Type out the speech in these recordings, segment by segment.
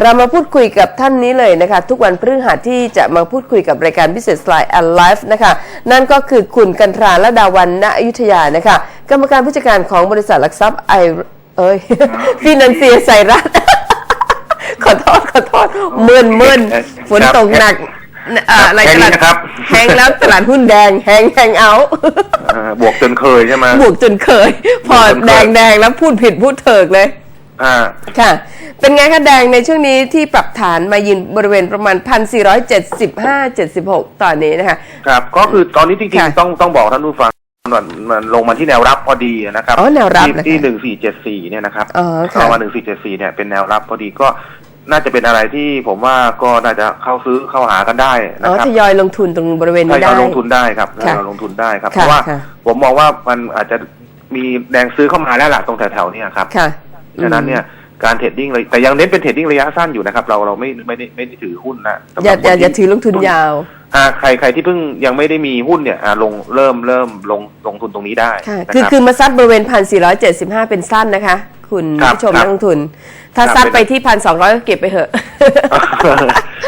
เรามาพูดคุยกับท่านนี้เลยนะคะ ทุกวันพฤหัสที่จะมาพูดคุยกับรายการ Business Line and Life นะคะ นั่นก็คือคุณกันทราและดาวันณอยุธยานะคะ กรรมการผู้จัดการของบริษัทหลักทรัพย์ไอเอ้ยฟินันเซียไซรัสขอโทษขอโทษเมื่นเมื่นฝนตกหนักอ่าอะไรแค่ตนี้ลาดนะครับแหงแล้วตลาดหุ้นแดงแหงแหงเอาเอ่อบวกจนเคยใช่ไหมบวกจนเคย พอบวกจนเคยแดงแดงแล้วพูดผิดพูดเถิกเลย อ่า ค่ะ เป็นไงคะแดงในช่วงนี้ที่ปรับฐานมายืนบริเวณประมาณ 1,475 76 ตอนนี้นะคะ ครับ ก็คือตอนนี้จริงค่ะ ๆต้องต้องบอกท่านผู้ฟังมันมันลงมาที่แนวรับพอดีนะครับอ๋อแนวรับที่นะคะ ที่หนึ่งสี่เจ็ดสี่เนี่ยนะครับอ๋อค่ะเข้ามาหนึ่งสี่เจ็ดสี่เนี่ยเป็นแนวรับพอดีก็น่าจะเป็นอะไรที่ผมว่าก็น่าจะเข้าซื้อเข้าหากันได้นะอ๋อครับ ทยอยลงทุนตรงบริเวณถ้านี้ได้เราลงทุนได้ครับค่ะถ้าเราลงทุนได้ครับค่ะเพราะว่าค่ะ ผมมองว่ามันอาจจะมีแรงซื้อเข้ามาแล้วล่ะตรงแถวๆเนี้ครับ ค่ะ ฉะนั้นเนี่ยการเทรดดิ้งเลยแต่ยังเน้นเป็นเทรดดิ้งระยะสั้นอยู่นะครับ เราเราไม่ไม่ได้ไม่ได้ถือหุ้นนะสำหอย่ารับอย่าคนอย่าที่ถือลงทุนยาวอ่าใครใครที่เพิ่งยังไม่ได้มีหุ้นเนี่ยอ่าลงเริ่มเริ่มลงลงทุนตรงนี้ได้ค่ะนะคือรับคือมาซัดบริเวณ1,475เป็นสั้นนะคะ คุณครับผู้ชมครับนักลงทุน ถ้าครับซัดเป็นไปที่1,200ก็เก็บไปเถอะ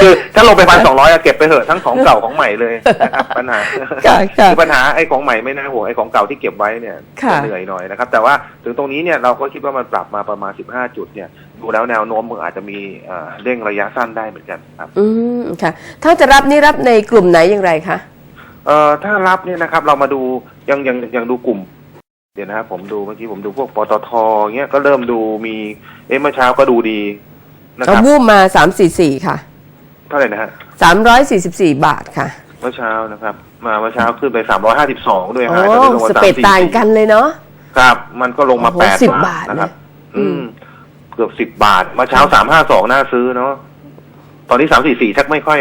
คือถ้าลงไปพันสองร้อยเก็บไปเถอะทั้งของเก่าของใหม่เลยนะครับปัญหาค่ะค่ะอปัญหาไอ้ของใหม่ไม่น่าห่วงไอ้ของเก่าที่เก็บไว้เนี่ยค่ะจะเหนื่อยหน่อยนะครับ แต่ว่าถึงตรงนี้เนี่ยเราก็คิดว่ามันปรับมาประมาณสิบห้าจุดเนี่ยดูแล้วแนวโน้มมันอาจจะมีเอ่อเร่งระยะสั้นได้เหมือนกันครับ อืมค่ะ ถ้าจะรับนี่รับในกลุ่มไหนอย่างไรคะเอ่อถ้ารับเนี่ยนะครับ เรามาดูยังยังยังดูกลุ่มเดี๋ยวนะครับผมดูเมื่อกี้ผมดูพวกปตทเงี้ยก็เริ่มดูมี เอ๊ะเมื่อเช้าก็ดูดีนะคเอารับวูบมา344ค่ะ เท่าไหร่นะฮะ344บาทค่ะ เมื่อเช้านะครับ มาเมื่อเช้าขึ้นไปสามร้อยห้าสิบสองด้วยโอ้ฮะตอนนี้ลงมาสเปด344ต่างกันเลยเนาะ ครับ มันก็ลงมาโอ้โหแปด10บาบาททนะครับนะอือืมมเกือบสิบบาทเมื่อเช้าสามห้าสองน่าซื้อเนาะตอนนี้สามสี่สี่ชักไม่ค่อย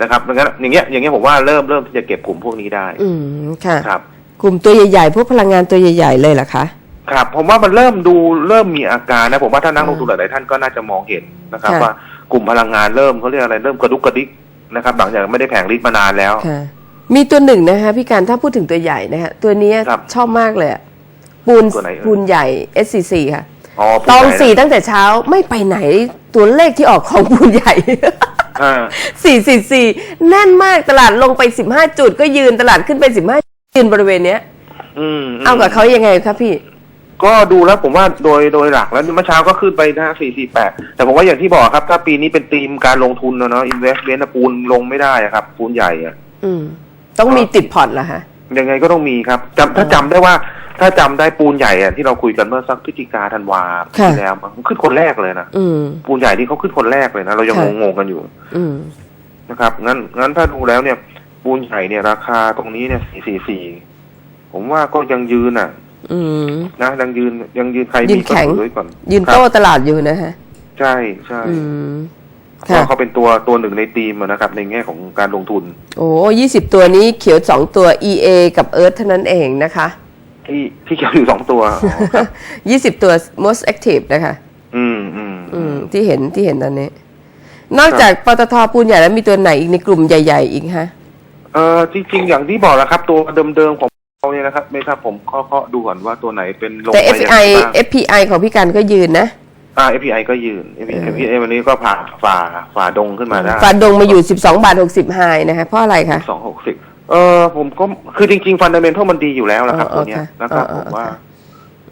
นะครับดังนั้นอย่างเงี้ยอย่างเงี้ยผมว่าเริ่มเริ่มที่จะเก็บกลุ่มพวกนี้ได้อืม ค่ะ ครับ กลุ่มตัวใหญ่ๆ พวกพลังงานตัวใหญ่ ๆ เลยเหรอคะ ครับผมว่ามันเริ่มดูเริ่มมีอาการนะผมว่าถ้านักอ่าลงทุนหลายๆท่านก็น่าจะมองเห็นนะครับ ค่ะว่ากลุ่มพลังงานเริ่มเขาเรียกอะไรเริ่มกระดุกกระดิกนะครับหลังจากไม่ได้แผงฤทธิ์มานานแล้ว ค่ะ มีตัวหนึ่งนะคะพี่การถ้าพูดถึงตัวใหญ่นะคะตัวเนี้ยครับชอบมากเลยอะปูนตัวไหนเอ่ย ปูนใหญ่ SCC ค่ะ อ๋อตองผู้ใหญ่สี่ตั้งแต่เช้าไม่ไปไหนตัวเลขที่ออกของปูนใหญ่ อ่า สี่สี่สี่แน่นมากตลาดลงไปสิบห้าจุดก็ยืนตลาดขึ้นไปสิบห้ายืนบริเวณเนี้ย อืมมเอากับเขายังไงครับพี่ ก็ดูแล้วผมว่าโดยโดยหลักแล้วเมื่อเช้าก็ขึ้นไปนะสี่สี่แปดแต่ผมว่าอย่างที่บอกครับ ถ้าปีนี้เป็นธีมการลงทุนนะเนาะ investment นะปูนลงไม่ได้อะครับ ปูนใหญ่อะอืม ต้องมีติดพอร์ตเหรอคะยังไงก็ต้องมีครับจำถ้าเออจำได้ว่า ถ้าจำได้ปูนใหญ่อะที่เราคุยกันเมื่อสักพฤศจิกาธันวาค่ะที่แล้วมันขึ้นคนแรกเลยนะอืมปูนใหญ่ที่เขาขึ้นคนแรกเลยนะเรายังค่ะงงๆกันอยู่ อืมนะครับงั้นงั้นถ้าดูแล้วเนี่ยปูนใหญ่เนี่ยราคาตรงนี้เนี่ยสี่สี่สี่ผมว่าก็ยังยืนอะ อืมนะยังยืนยังยืนใครยืมีนก็แข็งถือไว้ก่อน ยืนครับโต้ตลาดอยู่นะฮะ ใช่ใช่อืมเพค่ะราะเขาเป็นตัวตัวหนึ่งในทีมอะนะครับ ในแง่ของการลงทุน โอ้ยี่สิบตัวนี้เขียวสองตัว EA กับ Earth เท่านั้นเองนะคะ ที่ที่เกี่ยวอยู่สองตัวอ๋อครับยี่สิบตัว most active นะคะ อืมอืมอืมที่เห็นที่เห็นตอนนี้ นอกจากปตทปูนใหญ่แล้วมีตัวไหนอีกในกลุ่มใหญ่ ๆ อีกฮะเออจริง ๆ อย่างที่บอกแล้วครับ ตัวเดิมๆของ เราเนี่ยนะครับไม่ทราบผมเคาะๆดูก่อนว่าตัวไหนเป็นลงแต่มาอย่างไร FPI บ้าง FPI ของพี่กันก็ยืนนะ อ่า FPI ก็ยืน FPI FPI วันนี้ก็ผ่าฝ่าฝ่าดงขึ้นมาได้ฝาดงมาอยู่ 12 บาท 60ไฮนะคะเพราะอะไรคะ สองหกสิบเออผมก็คือจริงๆฟันเดเมนทัลมันดีอยู่แล้วนะครับอ๋อตัวเนี้ยค่ะนะครับอ๋อผมว่าค่ะ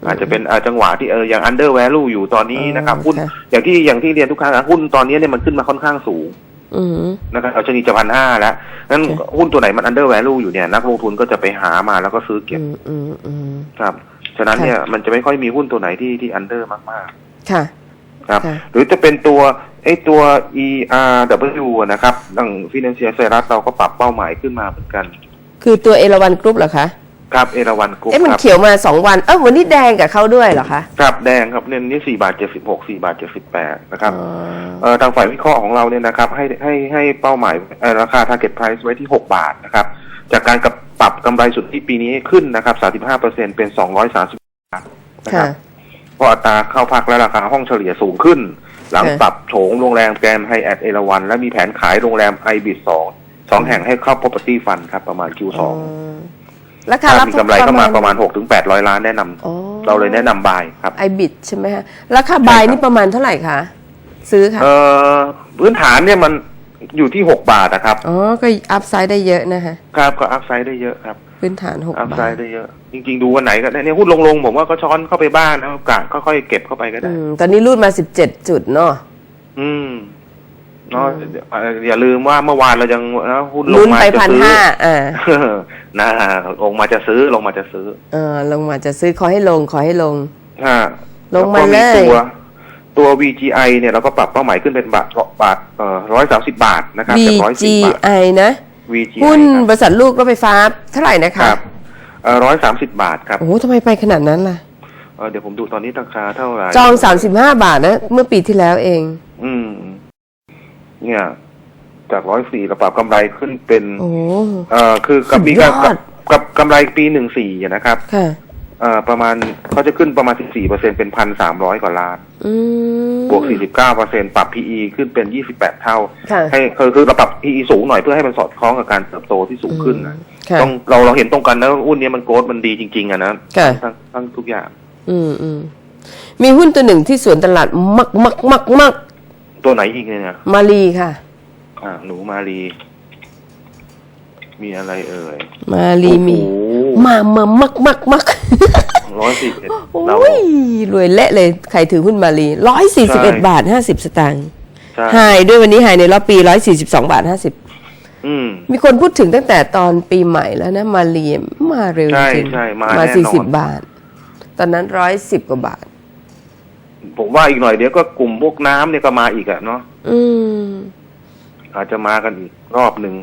อาจจะเป็นอาจังหวะที่เอออย่างอันเดอร์แวลูอยู่ตอนนี้นะครับอ๋อหุ้นค่ะ อย่างที่อย่างที่เรียนทุกครั้งนะหุ้นตอนนี้เนี่ยมันขึ้นมาค่อนข้างสูงอืม นะครับเอาชนีจะพันห้าแล้วนั้นค่ะหุ้นตัวไหนมันอันเดอร์แวลูอยู่เนี่ยนักลงทุนก็จะไปหามาแล้วก็ซื้อเก็อืบมอืมอืมครับ ฉะนั้นค่ะเนี่ยมันจะไม่ค่อยมีหุ้นตัวไหนที่ที่อันเดอร์มากค่ะๆครับค่ะหรือจะเป็นตัวไอ้ตัว ERW อะนะครับดังฟินแลนเซียไซรัสเราก็ปรับเป้าหมายขึ้นมาเหมือนกัน คือตัวเอราวันกรุ๊ปเหรอคะ ครับเอราวันกรุ๊ปเอ๊ะมันครับเขียวมาสองวัน เออวันนี้แดงกับเขาด้วยเหรอคะครับแดงครับเนี่ยนี่สี่บาทเจ็ดสิบหกสี่บาทเจ็ดสิบแปดนะครับอ๋อ เอ่อทางฝ่ายวิเคราะห์ของเราเนี่ยนะครับ ให้ให้ให้เป้าหมายเอ่อราคา target price ไว้ที่หกบาทนะครับ จากการกับปรับกำไรสุทธิปีนี้ขึ้นนะครับสามสิบห้าเปอร์เซ็นเป็นสองร้อยสามสิบบาทนะคค่ะรับ เพราะอัตราเข้าพักและราคาห้องเฉลี่ยสูงขึ้น หลังค่ะ ปรับโฉงโรงแรมแกรมไฮแอทเอราวันและมีแผนขายโรงแรมไอบิสสองสองแห่งให้เข้า property fund ครับประมาณ Q2 ราคาถ้ารับมีกำไรเข้ามาประมาณหกถึงแปดร้อยล้านแนะนำอ๋อเราเลยแนะนำบายครับ ไอบิดใช่ไหมฮะราคาบายใช่ครับ นี่ประมาณเท่าไหร่คะซื้อค่ะเอ่อพื้นฐานเนี่ยมันอยู่ที่หกบาทนะครับ อ๋อก็อัพไซด์ได้เยอะนะคะครับก็อัพไซด์ได้เยอะครับ พื้นฐานหกอัพไซบาทด์ได้เยอะ จริงๆ ดูวันไหนก็ได้เนี่ยหุ้นลงๆ ผมว่าก็ช้อนเข้าไปบ้างนะโอกาสค่อยๆเก็บเข้าไปก็อืได้ มตอนนี้รูดมาสิบเจ็ดจุดเนาะอืม เนาะเอ่ออย่าลืมว่าเมื่อวานเรายังนะหุ้นลลุ้งนมาไปจะพันซื้อห้าอ่านะลงมาจะซื้อลงมาจะซื้อ เออ ลงมาจะซื้อขอให้ลงขอให้ลงอ่าลงมาแวก็เลยตัวตัว VGI เนี่ยเราก็ปรับเป้าหมายขึ้นเป็นบาทบาทเอ่อร้อยสามสิบบาทนะครับจากร้อยสิบบาท VGI นะ VGI หุ้นครับบริษัทลูกรถไฟฟ้าเท่าไหร่นะคคะรับร้อยสามสิบบาทครับโอ้โหทำไมไปขนาดนั้นล่ะเอ่อเดี๋ยวผมดูตอนนี้ราคาเท่าไหร่จองสามสิบห้าบาทนะ เมื่อปีที่แล้วเอง อืม เนี่ย จากร้อยสี่เราปรับกำไรขึ้นเป็น โอ้ เอ่อคือกับสุดมียกัอบดกับกำไรปีหนึ่งสี่นะครับค่ะ เอ่อประมาณเขาจะขึ้นประมาณสิบสี่เปอร์เซ็นเป็นพันสามร้อยกว่าล้าน อืม บวกสี่สิบเก้าเปอร์เซ็นปรับ PE ขึ้นเป็นยี่สิบแปดเท่า ค่ะให้คือคือเราปรับ PE สูงหน่อยเพื่อให้มันสอดคล้องกับการเติบโตที่สูงขึ้นนะค่ะ ต้องเราเราเห็นตรงกันนะว่าหุ้นเนี้ยมันโกรธมันดีจริง ๆอะนะค่ะ ทั้งทั้งทุกอย่าง อืมอืมมีหุ้นตัวหนึ่งที่สวนตลาดมักมักมักมัก ตัวไหนอีกเนี่ยมาลีค่ะ อ่า หนูมาลีมีอะไรเอ่ย มาลีมีโอ้มา มา มักมักมักร้อยสี่สิบโอ้เรายรวยเละเลย ใครถือหุ้นมาลีร้อยสี่สิบเอ็ดใช่บาทห้าสิบสตางค์ใช่หายด้วยวันนี้หายในรอบปีร้อยสี่สิบสองบาทห้าสิบอืมมีคนพูดถึงตั้งแต่ตอนปีใหม่แล้วนะ มาลีมาเร็วใช่จริงใช่มามาแน่นอนสี่สิบบาท ตอนนั้นร้อยสิบกว่าบาท ผมว่าอีกหน่อยเดี๋ยวก็กลุ่มพวกน้ำเนี่ยก็มาอีกอะเนาะอืม อาจจะมากันอีกรอบหนึ่ง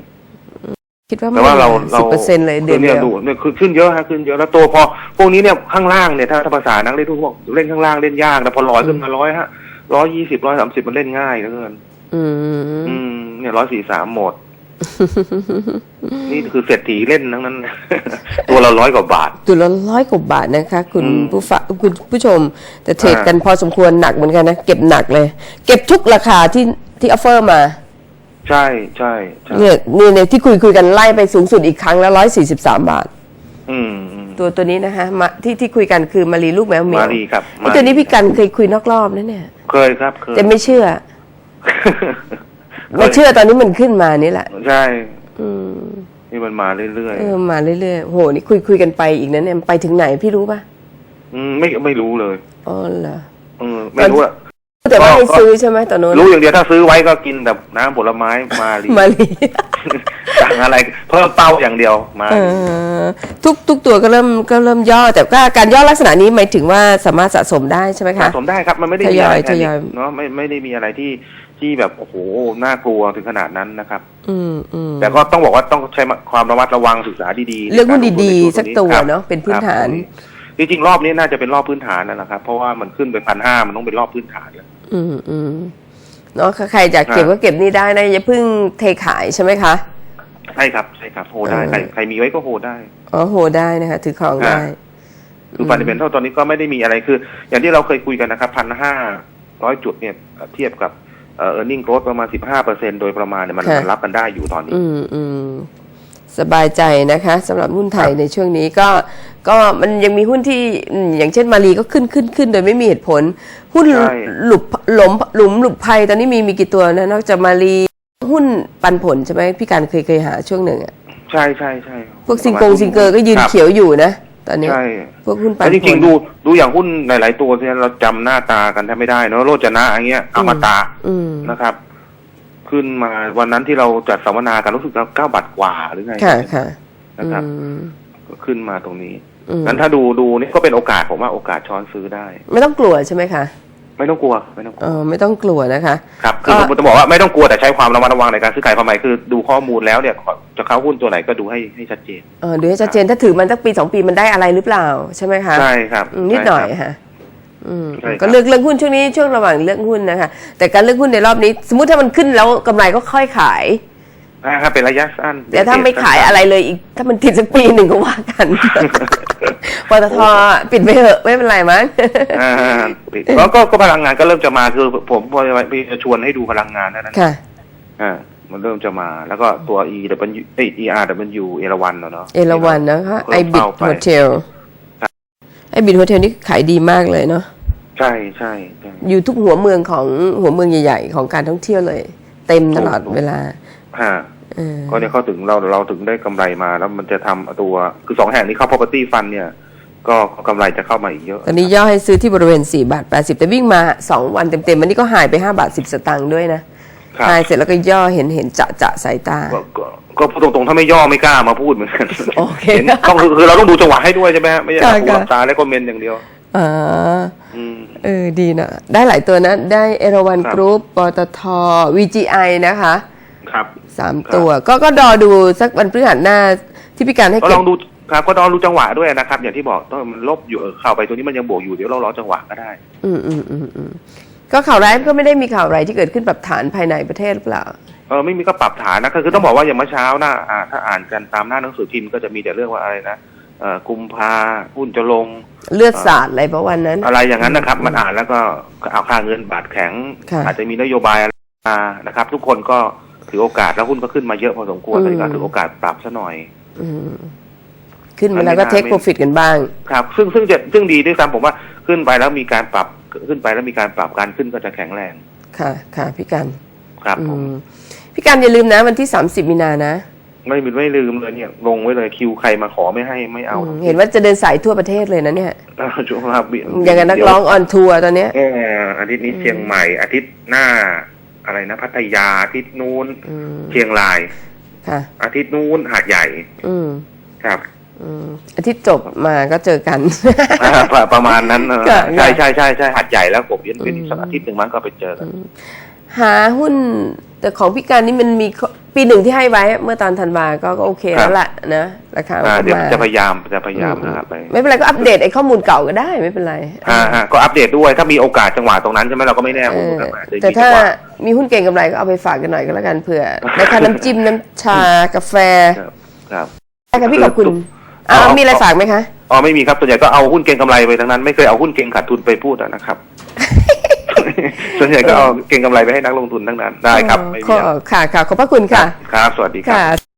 คิดว่าแต่ว่าเราสิบเปอร์เซ็นต์เลยเดือนคืเนี่เดียยวดูเนี่ยคือขึ้นเยอะฮะขึ้นเยอะแล้วตัวพอพวกนี้เนี่ยข้างล่างเนี่ยถ้าถ้าภาษานักเล่นทุกพวกเล่นข้างล่างเล่นยากแต่พอลอยขึ้นมาร้อยฮะร้อยยี่สิบร้อยสามสิบมันเล่นง่ายเหลือเกินอืมอืมเนี่ยร้อยสี่สามหมด นี่คือเศรษฐีเล่นทั้งนั้น ตัวละร้อยกว่าบาท ตัวละร้อยกว่าบาทนะคะ คุณอืมผู้ฟังคุณผู้ชม แต่เทรดอ่ากันพอสมควรหนักเหมือนกันนะ เก็บหนักเลย เก็บทุกราคาที่ที่ออฟเฟอร์มา ใช่ใช่ใช่เนี่ยนี่เนี่ยที่คุยคุยกันไล่ไปสูงสุดอีกครั้งแล้วร้อยสี่สิบสามบาทอืมอืมตัวตัวนี้นะคะมาที่ที่คุยกันคือมารีลูกแมวเหมียวมารีครับไอ้ตัวนี้พี่กันเคยคุยนอกรอบนะเนี่ย เคยครับเคยแต่ไม่เชื่อ ไม่เชื่อตอนนี้มันขึ้นมานี่แหละ ใช่ อืมนี่มันมาเรื่อยเออมาเรื่อยๆโหนี่คุยคุยกันไปอีกนะเนี่ยไปถึงไหนพี่รู้ปะๆอืมไม่ไม่รู้เลยอ๋อเหรอเออไม่รู้อะแต่ว่าก็ให้ซื้อใช่ไหมตอนโน้นรู้อย่างเดียวถ้าซื้อไว้ก็กินแต่น้ำผลไม้มาลีมารีสั่งอะไรเพิ่มเป้าอย่างเดียวมาเออทุกทุกตัวก็เริ่มก็เริ่มย่อ แต่ก็การย่อลักษณะนี้หมายถึงว่าสามารถสะสมได้ใช่ไหมคะสะสมได้ครับมันไม่ได้ทมียอะอไรยแพนิทยอยคเนาะไม่ไม่ได้มีอะไรที่ ที่แบบโอ้โหน่ากลัวถึงขนาดนั้นนะครับ อืมอืมแต่ก็ต้องบอกว่าต้องใช้ความระมัดระวังศึกษาดีๆเลือกหุ้นใารลงทุดีๆใสักตัวครับเนาะเป็นพื้นฐานครับจริงๆรอบนี้น่าจะเป็นรอบพื้นฐานนั่นแหละครับ เพราะว่ามันขึ้นไปพันห้ามันต้องเป็นรอบพื้นฐานแล้วอืมอืมเนาะใครจะเก็บอ่าก็เก็บนี่ได้นะอย่าเพิ่งเทขายใช่ไหมคะใช่ครับใช่ครับโฮได้เออใครใครมีไว้ก็โฮได้อ๋อโหได้นะคะถือของได้คือฟันเดเมนทัลตอนนี้ก็ไม่ได้มีอะไรคือ อย่างที่เราเคยคุยกันนะครับพันห้าร้อยจุดเนี่ยเทียบกับ เอ่อ earning growth ประมาณสิบห้าเปอร์เซ็นโดยประมาณเนี่ยมันค่ะมันรับกันได้อยู่ตอนนี้ อืมอืมสบายใจนะคะสำหรับหุ้นไทยในช่วงนี้ก็ก็มันยังมีหุ้นที่อืมอย่างเช่นมารีก็ขึ้นขึ้นขึ้นโดยไม่มีเหตุผล หุ้นใช่หลุบหลมหลุมหลุบภัยตอนนี้มีมีกี่ตัวนะนอกจากมารีหุ้นปันผลใช่ไหมพี่การเคยเคยหาช่วงหนึ่งอะใช่ใช่ใช่พวกซิงกงซิงเกอร์ก็ยืนครับเขียวอยู่นะ ตอนนี้ใช่พวกหุ้นปันแต่ผจลริงๆดูดูอย่างหุ้นหลาย ๆ ตัวเนี่ยเราจำหน้าตากันแทบไม่ได้เนอะโรจนะอย่างเงี้ยอมตะอืมนะครับ ขึ้นมาวันนั้นที่เราจัดสัมมนากันรู้สึกเก้าบาทกว่าหรือไงค่ะค่ะนะครับอืมก็ขึ้นมาตรงนี้อืมงั้นถ้าดูดูนี่ก็เป็นโอกาสผมว่าโอกาสช้อนซื้อได้ ไม่ต้องกลัวใช่ไหมคะไม่ต้องกลัวไม่ต้องกลัเอวอไม่ต้องกลัวนะคะ ครับคือก็ผมจะบอกว่าไม่ต้องกลัวแต่ใช้ความระมัดระวังในการซื้อขายความหมายคือดูข้อมูลแล้วเนี่ยจะ เข้าหุ้นตัวไหนก็ดูให้ให้ชัดเจนเออดูให้ชัดเจนถ้าถือมันสักปีสองปีมันได้อะไรหรือเปล่าใช่ไหมคะใช่ครับอืมนิดหน่อยใช่ครับค่ะอืมใช่ครับก็เลือกเรื่องหุ้นช่วงนี้ช่วงระหว่างเลือกหุ้นนะคะ แต่การเลือกหุ้นในรอบนี้ สมมติถ้ามันขึ้นแล้วกำไรก็ค่อยขายอ่าครับเป็นระยะสั้นแต่ถ้าไม่ขายอะไรเลยอีก ถ้ามันติดสักปีหนึ่งก็ว่ากันปตทปิดไปเถอะไม่เป็นไรมั้งอ่าปิดแล้วก็ก็พลังงานก็เริ่มจะมาคือผมพอจะชวนให้ดูพลังงานนั่นนะค่ะอ่า มันเริ่มจะมา แล้วก็ตัว E W เอ้ย E R W เอราวันเนาะเอราวันนะคะไอเพิ่มบิดเป้าไปโฮเทลไอบิดโฮเทลนี่ขายดีมากเลยเนาะใช่ใช่ใช่อยู่ทุกหัวเมืองของหัวเมืองใหญ่ๆ ของการท่องเที่ยวเลย เต็มตลอดถูกเวลาฮะเออก็เนี่ยเขาถึงเราเราถึงได้กำไรมา แล้วมันจะทำตัวคือสองแห่งนี้เข้า property fund เนี่ย ก็ก็กำไรจะเข้ามาอีกเยอะ ตอนนี้ย่อให้ซื้อที่บริเวณ4บาท80แต่วิ่งมา2วันเต็มๆวันนี้ก็หายไป5บาท10สตางค์ด้วยนะ ครับหายเสร็จแล้วก็ย่อเห็นเห็นจะจะสายตาก็ก็ก็พูดตรงๆ ถ้าไม่ย่อไม่กล้ามาพูดเหมือนกันโอเคห็นต้องคือคือเราต้องดูจังหวะให้ด้วยใช่ไหมฮะไม่ใช่ค่ะหลับหูค่ะหลับตาแล้วก็เมนอย่างเดียวอ่าอืมเออดีนะ ได้หลายตัวนะ ได้เอราวันครับกรุ๊ปปตท VGI นะคะ ครับสามครับตัว ก็ก็รอดูสักวันพฤหัสหน้าที่พี่การให้ก็เก็ลบองดูครับก็ลองดูจังหวะด้วยนะครับ อย่างที่บอกต้องมันลบอยู่เออเข้าไปตัวนี้มันยังบวกอยู่เดี๋ยวเรารอจังหวะก็ได้ อืมอืมอืมอืม ก็ข่าวร้ายก็ไม่ได้มีข่าวอะไรที่เกิดขึ้นแบบฐานภายในประเทศหรือเปล่า เออไม่มีก็ปรับฐานนะก็คือต้องบอกว่าอย่างเมื่อเช้าหน้าอ่าถ้าอ่านกันตามหน้าหนังสือพิมพ์ก็จะมีแต่เรื่องว่าอะไรนะเอ่อกุมภาหุ้นจะลง เลือดสาดอะไรเพราะวันนั้น อะไรอย่างนั้นนะครับ มันอ่านแล้วก็เอาค่าเงินบาทแข็ง ค่ะ อาจจะมีนโยบายอะไรมานะครับ ทุกคนก็ถือโอกาสแล้วหุ้นก็ขึ้นมาเยอะพอสมควรอืมก็เลยก็ถือโอกาสปรับซะหน่อย อืมขึ้นมาแล้วก็อันนี้เทคน่าไม่โปรฟิตกันบ้าง ครับซึ่งซึ่งจะซึ่งดีด้วยซ้ำผมว่า ขึ้นไปแล้วมีการปรับขึ้นไปแล้วมีการปรับการขึ้นก็จะแข็งแรง ค่ะ ค่ะพี่กันครับอืผมมพี่กันอย่าลืมนะ วันที่30มีนานะ ไม่มีไม่ลืมเลยเนี่ย ลงไว้เลยคิวใครมาขอไม่ให้ไม่เอาอืมเห็นว่าจะเดินสายทั่วประเทศเลยนะเนี่ยเอาช่วงรับอย่างกับนักร้องออนทัวร์ตอนเนี้ยเอออาทิตย์นี้เชียงใหม่ อาทิตย์หน้า อะไรนะพัทยาอาทิตย์นู้นอืมเชียงรายค่ะอาทิตย์นู้นหาดใหญ่ อืมครับ อืมอาทิตย์จบมาก็เจอกันอ่าประประมาณนั้นเออค่ะใช่ใช่ใช่ใช่หาดใหญ่แล้วผมยันเป็นอีกสักอาทิตย์หนึ่งมั้งก็ไปเจอกันหาหุ้นแต่ของพี่การนี่มันมีข้อปีหนึ่งที่ให้ไว้ เมื่อตอนธันวาก็ก็โอเคแล้วแหละนะราคาอ่าก็เดี๋ยวมาจะพยายามจะพยายามหาไปไม่เป็นไรก็อัปเดตไอ้ข้อมูลเก่าก็ได้ไม่เป็นไรอ่าฮะก็อัปเดตด้วยถ้ามีโอกาสจังหวะตรงนั้นใช่ไหมเราก็ไม่แน่เอหุ้นอมันอาจจะแต่มีจัถ้างหวะมีหุ้นเก่งกำไรก็เอาไปฝากกันหน่อยก็แล้วกันเผื่อในค่าน้ำจิ้มน้ำชากาแฟครับครับได้ค่ะพี่ขอบคุณคื ออ้าวเอามีอะไรฝากไหมคะอ๋อไม่มีครับส่วนใหญ่ก็เอาหุ้นเก่งกำไรไปทั้งนั้น ไม่เคยเอาหุ้นเก่งขาดทุนไปพูดอะนะครับ ส่วนใหญ่ก็เอาเก่งกำไรไปให้นักลงทุนทั้งนั้นได้ครับไม่มีขออะไรค่ะค่ะขอบพระคุณค่ะ ครับ สวัสดีครับค่ะ